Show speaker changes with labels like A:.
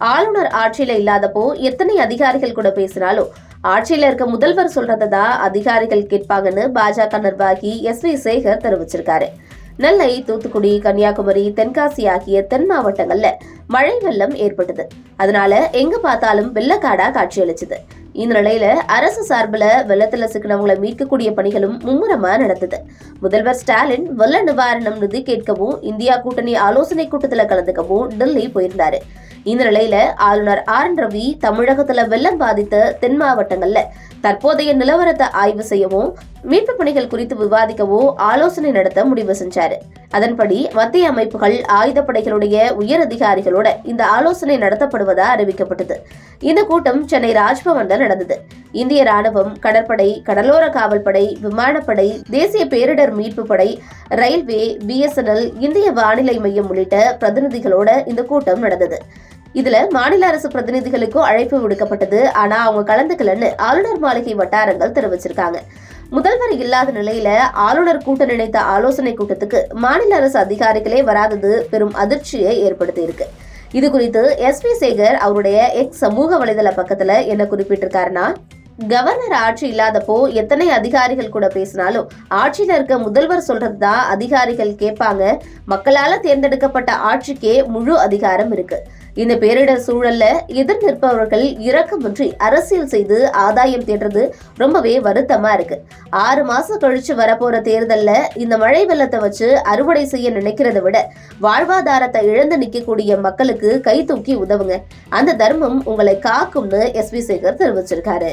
A: ஆளுநர் ஆட்சியில இல்லாதப்போ எத்தனை அதிகாரிகள் கூட பேசினாலும் ஆட்சியில இருக்க முதல்வர் சொல்றதை தான் அதிகாரிகள் கேட்பாங்கன்னு பாஜக நிர்வாகி எஸ் வி சேகர் தெரிவிச்சிருக்காரு. நெல்லை தூத்துக்குடி கன்னியாகுமரி தென்காசி ஆகிய தென் மாவட்டங்கள்ல மழை வெள்ளம் ஏற்பட்டது. அதனால எங்க பார்த்தாலும் வெள்ளக்காடா காட்சியளிச்சது. இந்த நிலையில அரசு சார்பில் வெள்ளத்துல சிக்கினவங்களை மீட்கக்கூடிய பணிகளும் மும்முரமா நடந்தது. முதல்வர் ஸ்டாலின் வெள்ள நிவாரணம் நிதி கேட்கவும் இந்தியா கூட்டணி ஆலோசனை கூட்டத்தில் கலந்துக்கவும் டெல்லி போயிருந்தாரு. இந்த நிலையில ஆளுநர் ஆர் என் ரவி தமிழகத்துல வெள்ளம் பாதித்த தென் மாவட்டங்கள்ல தற்போதைய நிலவரத்தை ஆய்வு செய்யவும் மீட்பு பணிகள் குறித்து விவாதிக்கவும் ஆலோசனை நடத்த முடிவு செஞ்சாரு. அதன்படி மத்திய அமைப்புகள் ஆயுதப்படைகளுடைய உயர் அதிகாரிகளோட இந்த ஆலோசனை நடத்தப்படுவதா அறிவிக்கப்பட்டது. இந்த கூட்டம் சென்னை ராஜ்பவன்ல நடந்தது. இந்திய ராணுவம் கடற்படை கடலோர காவல்படை விமானப்படை தேசிய பேரிடர் மீட்பு படை ரயில்வே பிஎஸ்என்எல் இந்திய வானிலை மையம் உள்ளிட்ட பிரதிநிதிகளோட இந்த கூட்டம் நடந்தது. இதுல மாநில அரசு பிரதிநிதிகளுக்கும் அழைப்பு விடுக்கப்பட்டது. ஆனா அவங்க கலந்துக்கலன்னு ஆளுநர் மாளிகை வட்டாரங்கள் தெரிவிச்சிருக்காங்க. முதல்வர் இல்லாத நிலையில ஆளுநர் கூட்ட நினைத்த ஆலோசனை கூட்டத்துக்கு மாநில அரசு அதிகாரிகளே வராதது பெரும் அதிர்ச்சியை ஏற்படுத்தி இருக்கு இது குறித்து எஸ். பி சேகர் அவருடைய எக்ஸ் சமூக வலைதள பக்கத்துல என்ன குறிப்பிட்டிருக்காருன்னா கவர்னர் ஆட்சி இல்லாதப்போ எத்தனை அதிகாரிகள் கூட பேசினாலும் ஆட்சியில் இருக்க முதல்வர் சொல்றதுதான் அதிகாரிகள் கேட்பாங்க. மக்களால தேர்ந்தெடுக்கப்பட்ட ஆட்சிக்கே முழு அதிகாரம் இருக்கு. இந்த பேரிடர் சூழல்ல எதிர் நிற்பவர்கள் இரக்கமின்றி அரசியல் செய்து ஆதாயம் தேடுறது ரொம்பவே வருத்தமா இருக்கு. ஆறு மாசம் கழிச்சு வரப்போற தேர்தல்ல இந்த மழை வெள்ளத்தை வச்சு அறுவடை செய்ய நினைக்கிறத விட வாழ்வாதாரத்தை இழந்து நிற்கக்கூடிய மக்களுக்கு கை தூக்கி உதவுங்க. அந்த தர்மம் உங்களை காக்கும்னு எஸ். பி சேகர் தெரிவிச்சிருக்காரு.